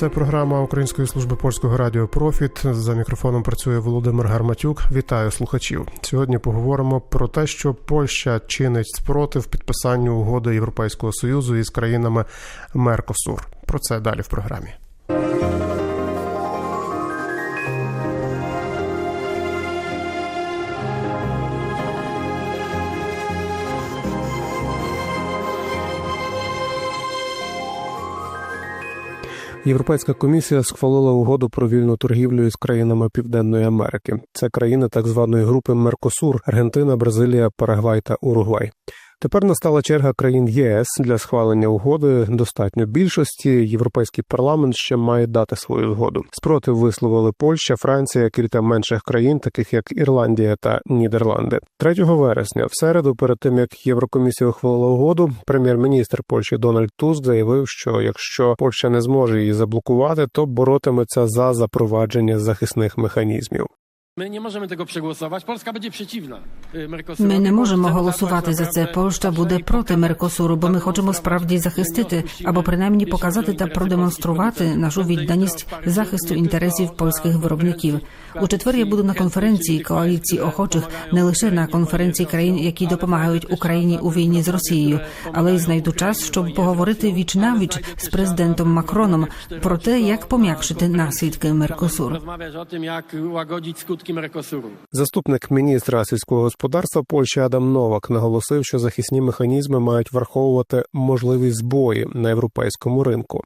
Це програма Української служби польського радіо Профіт. За мікрофоном працює Володимир Гарматюк. Вітаю слухачів. Сьогодні поговоримо про те, що Польща чинить спротив підписанню угоди Європейського союзу із країнами Меркосур. Про це далі в програмі. Європейська комісія схвалила угоду про вільну торгівлю із країнами Південної Америки. Це країни так званої групи Меркосур: Аргентина, Бразилія, Парагвай та Уругвай. Тепер настала черга країн ЄС для схвалення угоди. Достатньо більшості. Європейський парламент ще має дати свою згоду. Спротив висловили Польща, Франція, кілька менших країн, таких як Ірландія та Нідерланди. 3 вересня, в середу, перед тим як Єврокомісія ухвалила угоду, прем'єр-міністр Польщі Дональд Туск заявив, що якщо Польща не зможе її заблокувати, то боротиметься за запровадження захисних механізмів. My nie możemy tego przegłosować. Polska będzie przeciwna Mercosurowi. Ми не можемо голосувати за це. Польща буде проти Меркосуру, бо ми хочемо справді захистити або принаймні показати та продемонструвати нашу відданість захисту інтересів польських виробників. У четвер я буду на конференції коаліції охочих не лише на конференції країн, які допомагають Україні у війні з Росією, але й знайду час, щоб поговорити віч навіч з президентом Макроном про те, як пом'якшити наслідки Меркосуру. Rozmawiać o tym, jak łagodzić Меркосуру. Заступник міністра сільського господарства Польщі Адам Новак наголосив, що захисні механізми мають враховувати можливі збої на європейському ринку.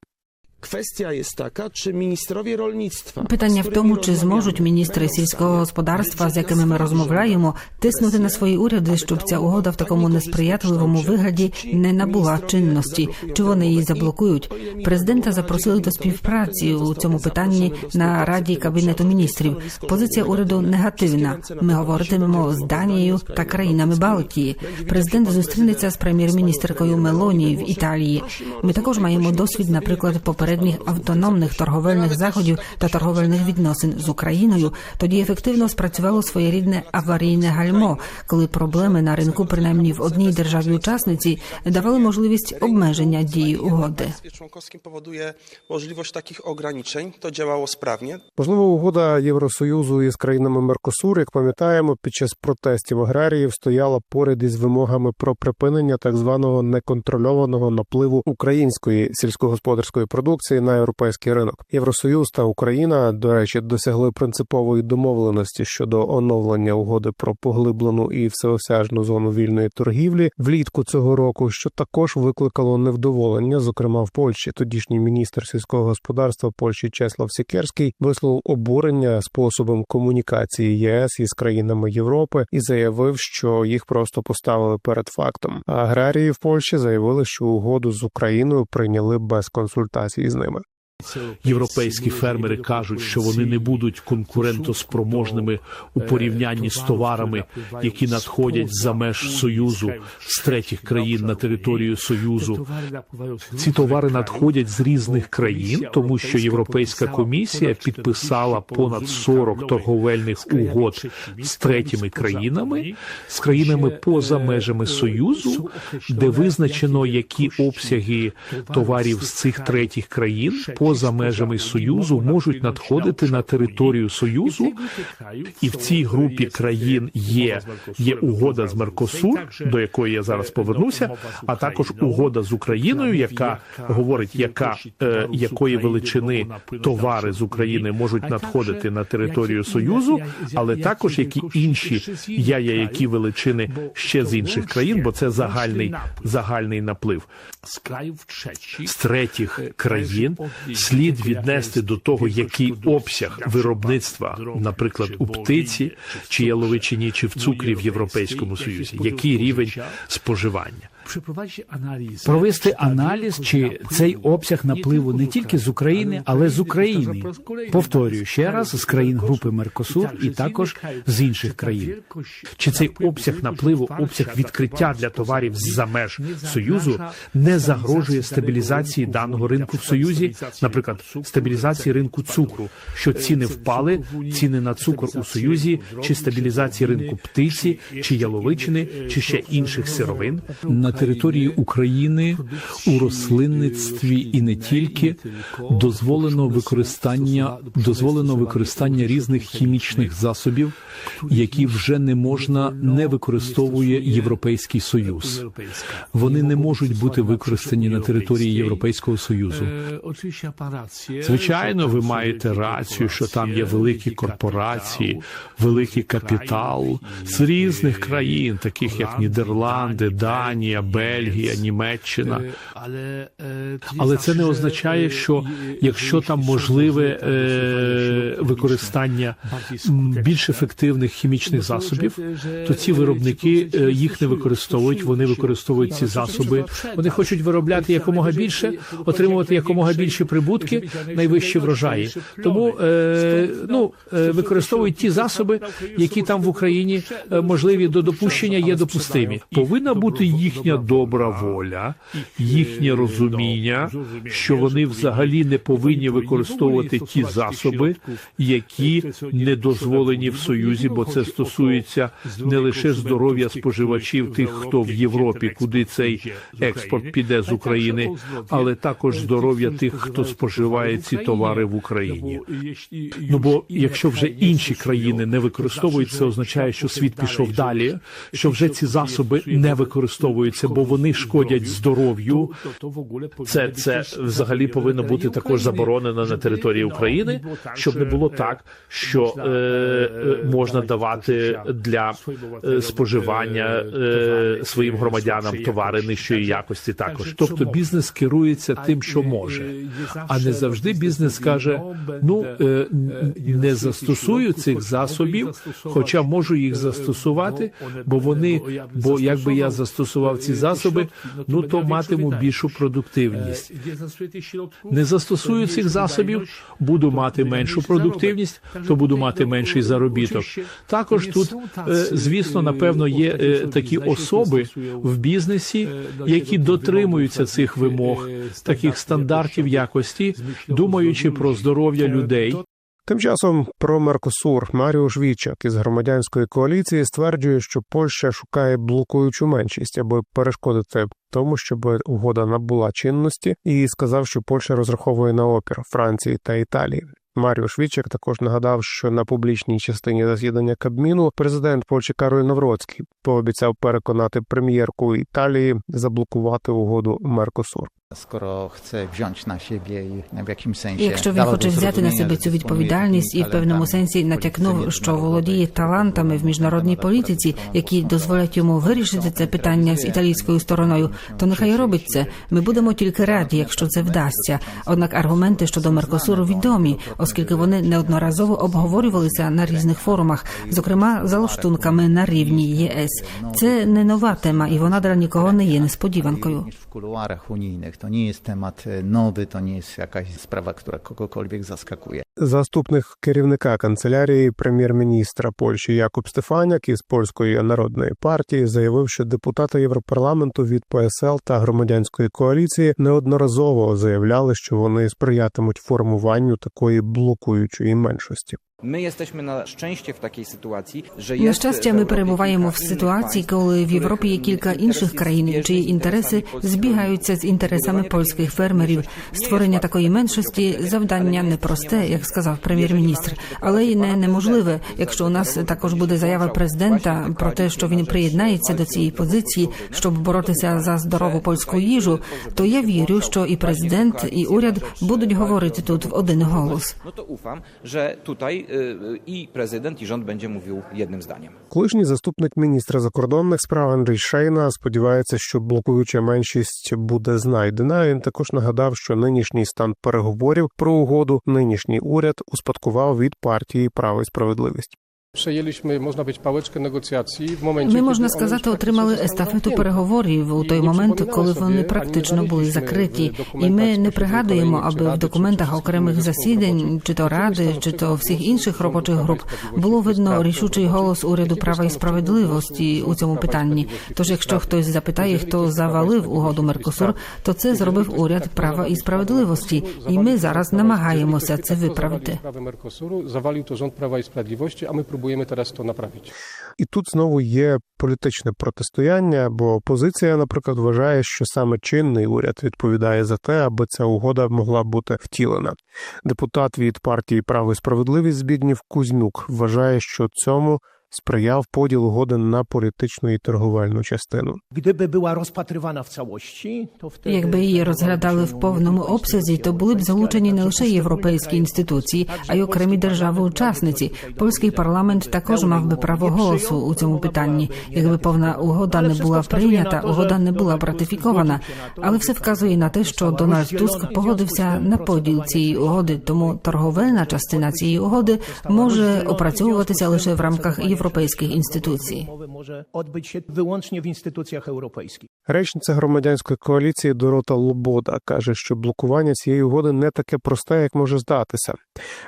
Kwestia jest taka, czy ministrowie rolnictwa. Питання z в którymi тому, чи rozmawiamy, зможуть міністри w сільського господарства, з якими na ми swoje розмовляємо, тиснути на свої уряди, щоб ця угода в такому несприятливому вигляді не набула чинності, чи вони її заблокують. Президента запросили до співпраці у цьому питанні на раді кабінету міністрів. Позиція уряду негативна. Ми говоритимемо з Данією та країнами Балтії. Президент зустрінеться з прем'єр-міністеркою Мелоні в Італії. Ми також маємо досвід, наприклад, попередніх автономних торговельних заходів та торговельних відносин з Україною. Тоді ефективно спрацювало своєрідне аварійне гальмо, коли проблеми на ринку, принаймні в одній державі-учасниці, давали можливість обмеження дії угоди. powoduje możliwość takich ograniczeń. To działało sprawnie. Можливо, угода Євросоюзу із країнами Меркосур, як пам'ятаємо, під час протестів аграріїв стояла поряд із вимогами про припинення так званого неконтрольованого напливу української сільськогосподарської продукції на європейський ринок. Євросоюз та Україна, до речі, досягли принципової домовленості щодо оновлення угоди про поглиблену і всеосяжну зону вільної торгівлі влітку цього року, що також викликало невдоволення, зокрема в Польщі. Тодішній міністр сільського господарства Польщі Чеслав Сікерський висловив обурення способом комунікації ЄС із країнами Європи і заявив, що їх просто поставили перед фактом. Аграрії в Польщі заявили, що угоду з Україною прийняли без консультацій з ними. Європейські фермери кажуть, що вони не будуть конкурентоспроможними у порівнянні з товарами, які надходять за меж союзу з третіх країн на територію союзу. Ці товари надходять з різних країн, тому що Європейська комісія підписала понад 40 торговельних угод з третіми країнами, з країнами поза межами союзу, де визначено, які обсяги товарів з цих третіх країн поза межами союзу можуть надходити на територію союзу, і в цій групі країн є, є угода з Меркосур, до якої я зараз повернуся, а також угода з Україною, яка говорить, яка е, якої величини товари з України можуть надходити на територію союзу, але також які інші я є які величини ще з інших країн, бо це загальний загальний наплив. З третіх країн слід віднести до того, який обсяг виробництва, наприклад, у птиці чи яловичині, чи в цукрі в Європейському Союзі, який рівень споживання. Провести аналіз, чи цей обсяг напливу не тільки з України, але з України. Повторюю ще раз з країн групи Меркосур і також з інших країн. Чи цей обсяг напливу, обсяг відкриття для товарів з-за меж союзу не загрожує стабілізації даного ринку в союзі, наприклад, стабілізації ринку цукру, що ціни впали, ціни на цукор у союзі, чи стабілізації ринку птиці, чи яловичини, чи ще інших сировин? На території України у рослинництві і не тільки дозволено використання дозволено використання різних хімічних засобів, які вже не можна не використовує Європейський Союз. Вони не можуть бути використані на території Європейського Союзу. Звичайно, ви маєте рацію, що там є великі корпорації, великий капітал з різних країн, таких як Нідерланди, Данія, Бельгія, Німеччина. Але це не означає, що якщо там можливе е, використання більш ефективних хімічних засобів, то ці виробники е, їх не використовують. Вони використовують ці засоби. Вони хочуть виробляти якомога більше, отримувати якомога більші прибутки, найвищі врожаї. Тому е, ну е, використовують ті засоби, які там в Україні е, можливі до допущення є допустимі. Повинна бути їхня добра воля, їхнє розуміння, що вони взагалі не повинні використовувати ті засоби, які не дозволені в Союзі, бо це стосується не лише здоров'я споживачів, тих, хто в Європі, куди цей експорт піде з України, але також здоров'я тих, хто споживає ці товари в Україні. Ну бо якщо вже інші країни не використовують, це означає, що світ пішов далі, що вже ці засоби не використовуються, бо вони шкодять здоров'ю. Це це взагалі повинно бути також заборонено на території України, щоб не було так, що е, е, можна давати для е, споживання е, своїм громадянам товари нижчої якості. Також, тобто бізнес керується тим, що може, а не завжди бізнес каже: ну е, не застосую цих засобів, хоча можу їх застосувати, бо вони, бо якби я застосував ці засоби, ну то матиму більшу продуктивність. Не застосую цих засобів, буду мати меншу продуктивність, то буду мати менший заробіток. Також тут, е, звісно, напевно, є е, такі особи в бізнесі, які дотримуються цих вимог, таких стандартів якості, думаючи про здоров'я людей. Тим часом про Меркосур Маріуш Вічак із громадянської коаліції стверджує, що Польща шукає блокуючу меншість, аби перешкодити тому, щоб угода набула чинності, і сказав, що Польща розраховує на опір Франції та Італії. Маріуш Вічак також нагадав, що на публічній частині засідання Кабміну президент Польщі Кароль Навроцький пообіцяв переконати прем'єрку Італії заблокувати угоду Меркосур. Skoro chce wziąć na siebie i w jakimś sensie. Якщо він хоче взяти на себе цю відповідальність і в певному сенсі натякнув, що володіє талантами в міжнародній політиці, які дозволять йому вирішити це питання з італійською стороною, то нехай робить це. Ми будемо тільки раді, якщо це вдасться. Однак аргументи щодо Меркосуру відомі, оскільки вони неодноразово обговорювалися на різних форумах, зокрема за лаштунками на рівні ЄС. Це не нова тема, і вона для нікого не є несподіванкою. niż w kuluarach unijnych. To nie jest temat e, nowy, to nie jest jakaś sprawa, która kogokolwiek zaskakuje. Заступник керівника канцелярії прем'єр-міністра Польщі Якуб Стефаняк із польської народної партії заявив, що депутати Європарламенту від ПСЛ та громадянської коаліції неодноразово заявляли, що вони сприятимуть формуванню такої блокуючої меншості. My jesteśmy na szczęście w takiej sytuacji, że На jest щастя, w ми перебуваємо в ситуації, коли в Європі є кілька інших країн, чиї інтереси збігаються з інтересами польських фермерів. Створення такої меншості завдання непросте, як сказав прем'єр-міністр, але й не неможливе. Якщо у нас також буде заява президента про те, що він приєднається до цієї позиції, щоб боротися за здорову польську їжу, то я вірю, що і президент, і уряд будуть говорити тут в один голос. Ufam, że tutaj y, y, i prezydent, i rząd będzie mówił jednym zdaniem. Колишній заступник міністра закордонних справ Андрій Шейна сподівається, що блокуюча меншість буде знайдена. Він також нагадав, що нинішній стан переговорів про угоду нинішній уряд успадкував від партії Право і справедливість. Przejęliśmy, można być, pałeczkę negocjacji. W momencie, Ми можна сказати, отримали естафету переговорів у той момент, коли вони практично були закриті. І ми не пригадуємо, аби в документах окремих засідань, чи то ради, чи то всіх інших робочих груп. було видно рішучий голос уряду права і справедливості у цьому питанні. Тож, якщо хтось запитає, хто завалив угоду Меркосур, то це зробив уряд права і справедливості, і ми зараз намагаємося це виправити. Mercosuru zawalił to rząd Prawa i Sprawiedliwości, a my próbujemy teraz to naprawić. І тут знову є політичне протистояння, бо опозиція, наприклад, вважає, що саме чинний уряд відповідає за те, аби ця угода могла бути втілена. Депутат від партії Право і справедливість Збіднів Кузьмюк вважає, що цьому сприяв поділ угоди на політичну і торговельну частину. Gdyby była rozpatrywana w całości, to wtedy... Якби її розглядали в повному обсязі, то були б залучені не лише європейські інституції, а й окремі держави-учасниці. Польський парламент також мав би право голосу у цьому питанні. Якби повна угода не була прийнята, угода не була б ратифікована. Але все вказує на те, що Дональд Туск погодився на поділ цієї угоди. Тому торговельна частина цієї угоди може опрацьовуватися лише в рамках європейських europejskich instytucji. Może odbyć się wyłącznie w instytucjach europejskich. Речниця громадянської коаліції Дорота Лобода каже, що блокування цієї угоди не таке просте, як може здатися.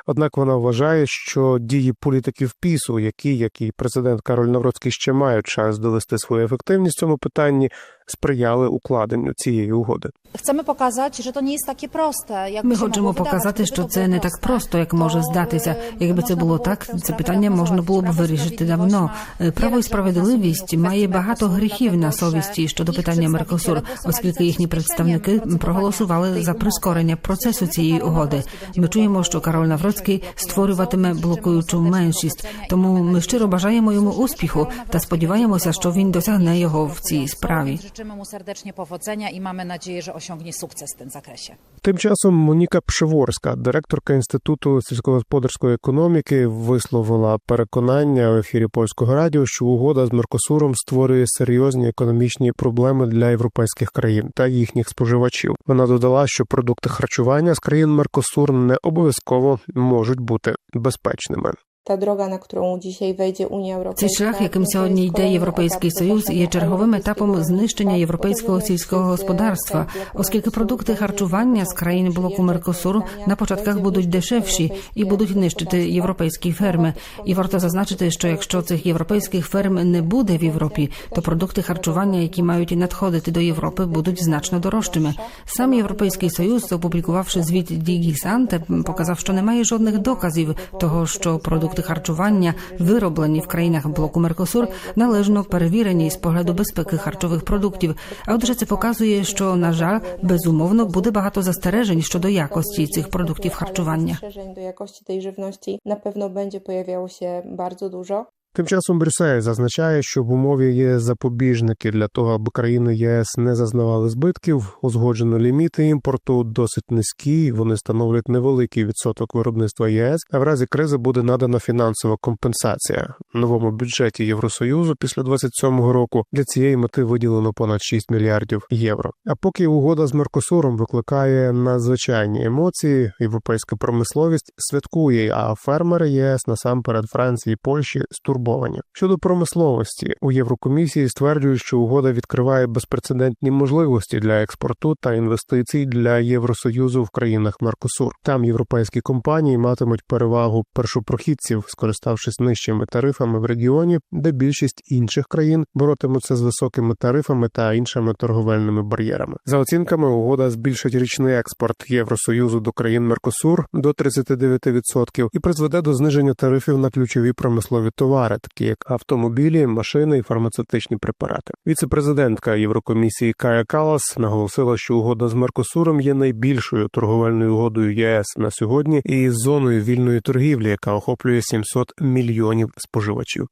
Однак вона вважає, що дії політиків пісу, які, як і президент Кароль Навроцький, ще мають час довести свою ефективність в цьому питанні, сприяли укладенню цієї угоди. Chcemy pokazać, że to nie jest takie proste. Jak Ми хочемо показати, що це не так просто, як може здатися. е, Якби це було так, це питання можна було б вирішити давно. Право і справедливість має багато гріхів на совісті щодо їх питання Меркосур, оскільки їхні представники проголосували за прискорення процесу цієї угоди. Ми чуємо, що Кароль Навроцький створюватиме блокуючу меншість. Тому ми щиро бажаємо йому успіху та сподіваємося, що він досягне його в цій справі. Życzymy mu serdecznie powodzenia i mamy nadzieję, że osiągnie sukces w tym zakresie. Тим часом Моніка Пшеворська, директорка інституту сільськогосподарської економіки, висловила переконання в ефірі польського радіо, що угода з Меркосуром створює серйозні економічні проблеми для європейських країн та їхніх споживачів. Вона додала, що продукти харчування з країн Меркосур не обов'язково можуть бути безпечними. Ta droga, na którą dzisiaj wejdzie Unia Europejska. Цей шлях, яким сьогодні йде Європейський Союз, є черговим етапом знищення європейського сільського господарства, оскільки продукти харчування з країн блоку Меркосур на початках будуть дешевші і будуть нищити європейські ферми. І варто зазначити, що якщо цих європейських ферм не буде в Європі, то продукти харчування, які мають надходити до Європи, будуть значно дорожчими. Сам європейський союз, опублікувавши звіт Дігісанте, показав, що немає жодних доказів того, що продукти харчування, вироблені в країнах блоку Меркосур, належно перевірені з погляду безпеки харчових продуктів. А отже, це показує, що на жаль, безумовно буде багато застережень щодо якості цих продуктів харчування. До якості тієї живності напевно буде появлялося дуже dużo. Тим часом Брюссель зазначає, що в умові є запобіжники для того, аби країни єС не зазнавали збитків. Узгоджено ліміти імпорту досить низькі. Вони становлять невеликий відсоток виробництва ЄС. А в разі кризи буде надана фінансова компенсація. Новому бюджеті Євросоюзу після 27-го року для цієї мети виділено понад 6 мільярдів євро. А поки угода з Меркосуром викликає надзвичайні емоції, європейська промисловість святкує, а фермери ЄС насамперед Франції і Польщі стурбовані. Щодо промисловості у Єврокомісії стверджують, що угода відкриває безпрецедентні можливості для експорту та інвестицій для Євросоюзу в країнах Меркосур. Там європейські компанії матимуть перевагу першопрохідців, скориставшись нижчими тарифами в регіоні, де більшість інших країн боротимуться з високими тарифами та іншими торговельними бар'єрами. За оцінками, угода збільшить річний експорт Євросоюзу до країн Меркосур до 39% і призведе до зниження тарифів на ключові промислові товари, такі як автомобілі, машини і фармацевтичні препарати. Віце-президентка Єврокомісії Кая Калас наголосила, що угода з Меркосуром є найбільшою торговельною угодою ЄС на сьогодні і зоною вільної торгівлі, яка охоплює 700 мільйонів споживачів.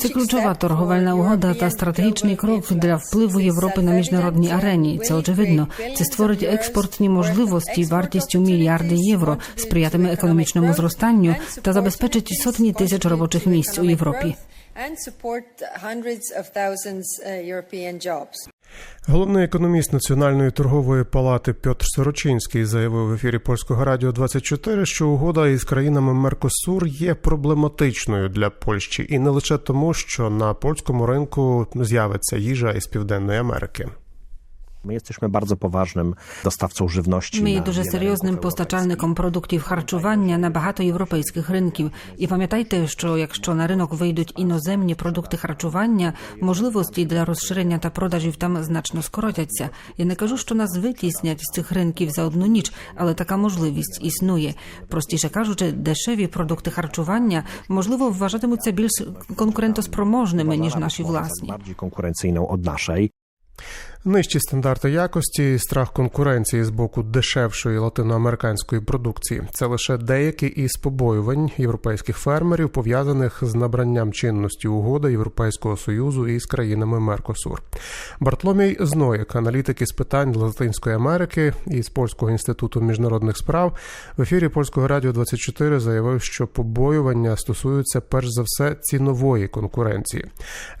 Це ключова торговельна угода та стратегічний крок для впливу Європи на міжнародній арені. Це очевидно. Це створить експортні можливості вартістю мільярди євро, сприятиме економічному зростанню та забезпечить сотні тисяч робочих місць у Європі. Головний економіст Національної торгової палати Пьотр Сорочинський заявив в ефірі польського радіо 24, що угода із країнами Меркосур є проблематичною для Польщі, і не лише тому, що на польському ринку з'явиться їжа із Південної Америки. My jesteśmy bardzo poważnym dostawcą żywności. Na дуже серйозним постачальником продуктів харчування на багато європейських ринків. І пам'ятайте, що якщо на ринок вийдуть іноземні продукти харчування, можливості для розширення та продажів там значно скоротяться. Я не кажу, що нас витіснять з цих ринків за одну ніч, але така можливість існує. Простіше кажучи, дешеві продукти харчування можливо вважатимуться більш конкурентоспроможними ніж наші власні. bardziej konkurencyjną od naszej. Нижчі стандарти якості страх конкуренції з боку дешевшої латиноамериканської продукції це лише деякі із побоювань європейських фермерів, пов'язаних з набранням чинності угоди Європейського союзу із країнами Меркосур. Бартломій Зноїк, аналітик із питань Латинської Америки із Польського інституту міжнародних справ, в ефірі польського радіо 24 заявив, що побоювання стосуються перш за все цінової конкуренції.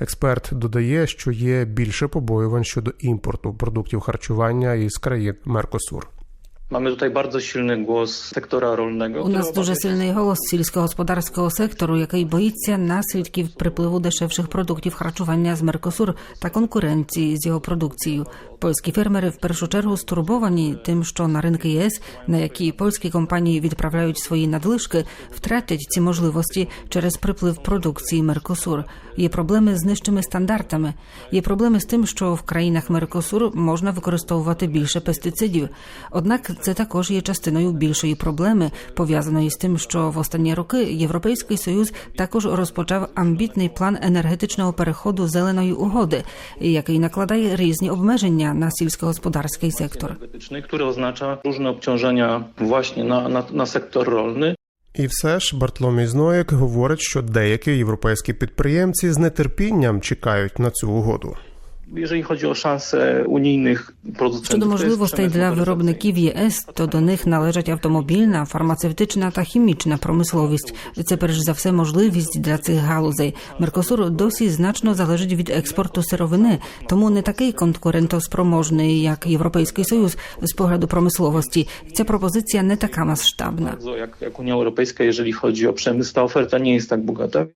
Експерт додає, що є більше побоювань щодо імпорту продуктів харчування із країн Меркосур. Mamy tutaj bardzo silny głos sektora rolnego. У нас дуже сильний голос сільськогосподарського сектору, який боїться наслідків припливу дешевших продуктів харчування з Меркосур та конкуренції з його продукцією. Польські фермери в першу чергу стурбовані тим, що на ринки ЄС, на які польські компанії відправляють свої надлишки, втратять ці можливості через приплив продукції Меркосур. Є проблеми з нижчими стандартами. Є проблеми з тим, що в країнах Меркосур можна використовувати більше пестицидів. Однак це також є частиною більшої проблеми, пов'язаної з тим, що в останні роки Європейський Союз також розпочав амбітний план енергетичного переходу зеленої угоди, який накладає різні обмеження на сільськогосподарський сектор. energetyczny, który oznacza różne obciążenia właśnie na, na, na sektor rolny. І все ж Бартломій Зноєк говорить, що деякі європейські підприємці з нетерпінням чекають на цю угоду. Jeżeli chodzi o szanse unijnych producentów, Щодо to jest можливостей przemysł для motoryzacyjny. виробників ЄС, то до них належать автомобільна, фармацевтична та хімічна промисловість. Це перш за все можливість для цих галузей. Меркосур досі значно залежить від експорту сировини, тому не такий конкурентоспроможний, як Європейський Союз з погляду промисловості. Ця пропозиція не така масштабна. Bardzo jak, jak Unia Europejska, jeżeli chodzi o przemysł, ta oferta nie jest tak bogata.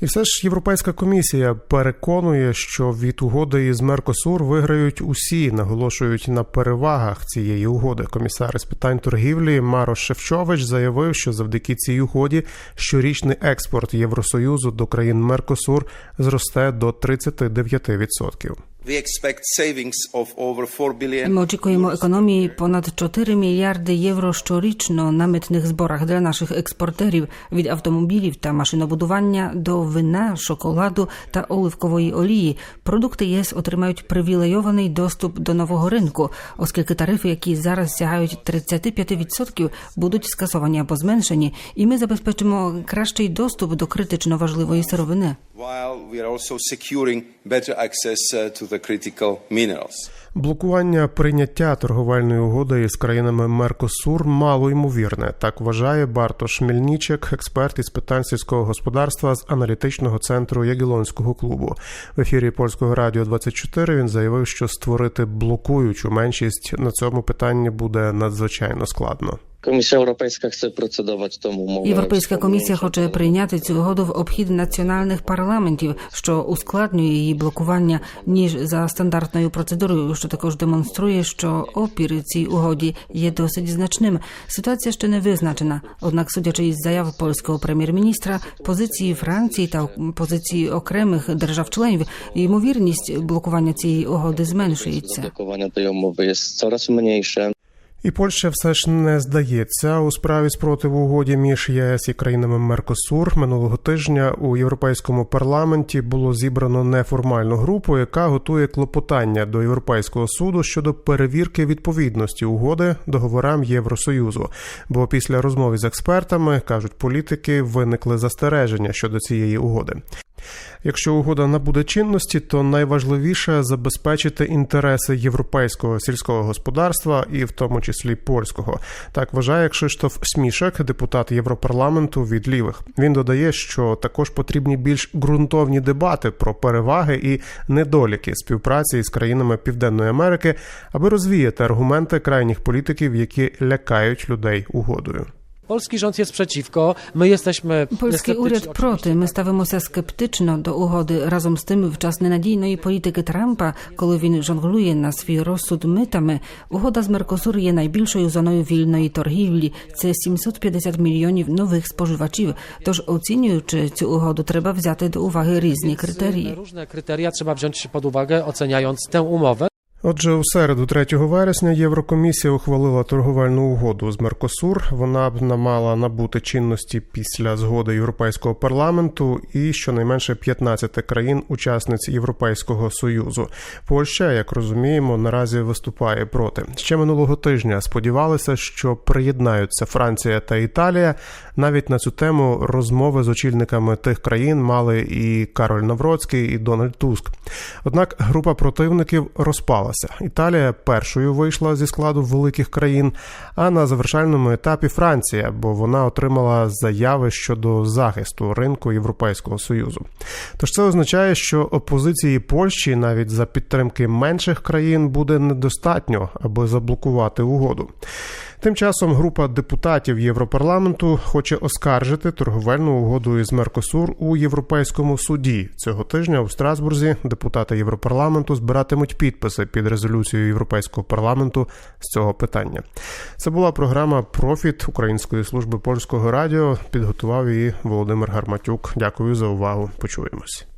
І все ж Європейська комісія переконує, що від угоди із Меркосур виграють усі, наголошують на перевагах цієї угоди. Комісар із питань торгівлі Марош Шевчович заявив, що завдяки цій угоді щорічний експорт Євросоюзу до країн Меркосур зросте до 39%. We expect savings of 4 billion Ми очікуємо економії понад 4 мільярди євро щорічно на митних зборах для наших експортерів від автомобілів та машинобудування до вина, шоколаду та оливкової олії. Продукти ЄС отримають привілейований доступ до нового ринку, оскільки тарифи, які зараз сягають 35%, будуть скасовані або зменшені, і ми забезпечимо кращий доступ до критично важливої сировини. while we are also securing better access uh, to the critical minerals. Блокування прийняття торговельної угоди із країнами Меркосур мало ймовірне. Так вважає Бартош Мельнічек, експерт із питань сільського господарства з аналітичного центру Ягілонського клубу. В ефірі польського радіо 24 він заявив, що створити блокуючу меншість на цьому питанні буде надзвичайно складно. Komisja Europejska chce procedować tą umowę. Європейська комісія хоче прийняти цю угоду в обхід національних парламентів, що ускладнює її блокування ніж за стандартною процедурою, що також демонструє, що опір цій угоді є досить значним. Ситуація ще не визначена. Однак, судячи із заяв польського прем'єр-міністра, позиції Франції та позиції окремих держав-членів, ймовірність блокування цієї угоди зменшується. Blokowania tej umowy jest coraz mniejsze. І Польща все ж не здається у справі спротиву угоді між ЄС і країнами Меркосур. Минулого тижня у європейському парламенті було зібрано неформальну групу, яка готує клопотання до Європейського суду щодо перевірки відповідності угоди договорам Євросоюзу. Бо після розмови з експертами кажуть політики, виникли застереження щодо цієї угоди. Якщо угода набуде чинності, то найважливіше забезпечити інтереси європейського сільського господарства і в тому числі польського. Так вважає Кшиштоф Смішек, депутат Європарламенту від лівих. Він додає, що також потрібні більш ґрунтовні дебати про переваги і недоліки співпраці з країнами Південної Америки, аби розвіяти аргументи крайніх політиків, які лякають людей угодою. Polski rząd jest przeciwko. My jesteśmy Польський уряд sceptyczni. проти. Ми ставимося скептично до угоди. Разом з тим, в час ненадійної політики Трампа, коли він жонглює на свій розсуд митами, угода з Меркосур є найбільшою зоною вільної торгівлі. Це 750 мільйонів нових споживачів. Тож, оцінюючи цю угоду, треба взяти до уваги різні критерії. Różne kryteria trzeba wziąć pod uwagę, oceniając tę umowę. Отже, у середу, 3 вересня, Єврокомісія ухвалила торговельну угоду з Меркосур. Вона б мала набути чинності після згоди Європейського парламенту і щонайменше 15 країн-учасниць Європейського союзу. Польща, як розуміємо, наразі виступає проти. Ще минулого тижня сподівалися, що приєднаються Франція та Італія. Навіть на цю тему розмови з очільниками тих країн мали і Кароль Навроцький, і Дональд Туск. Однак група противників розпалася. Італія першою вийшла зі складу великих країн, а на завершальному етапі Франція, бо вона отримала заяви щодо захисту ринку Європейського союзу. Тож це означає, що опозиції Польщі навіть за підтримки менших країн буде недостатньо, аби заблокувати угоду. Тим часом група депутатів Європарламенту хоче оскаржити торговельну угоду із Меркосур у Європейському суді. Цього тижня у Страсбурзі депутати Європарламенту збиратимуть підписи під резолюцією Європейського парламенту з цього питання. Це була програма Профіт Української служби польського радіо. Підготував її Володимир Гарматюк. Дякую за увагу. Почуємось.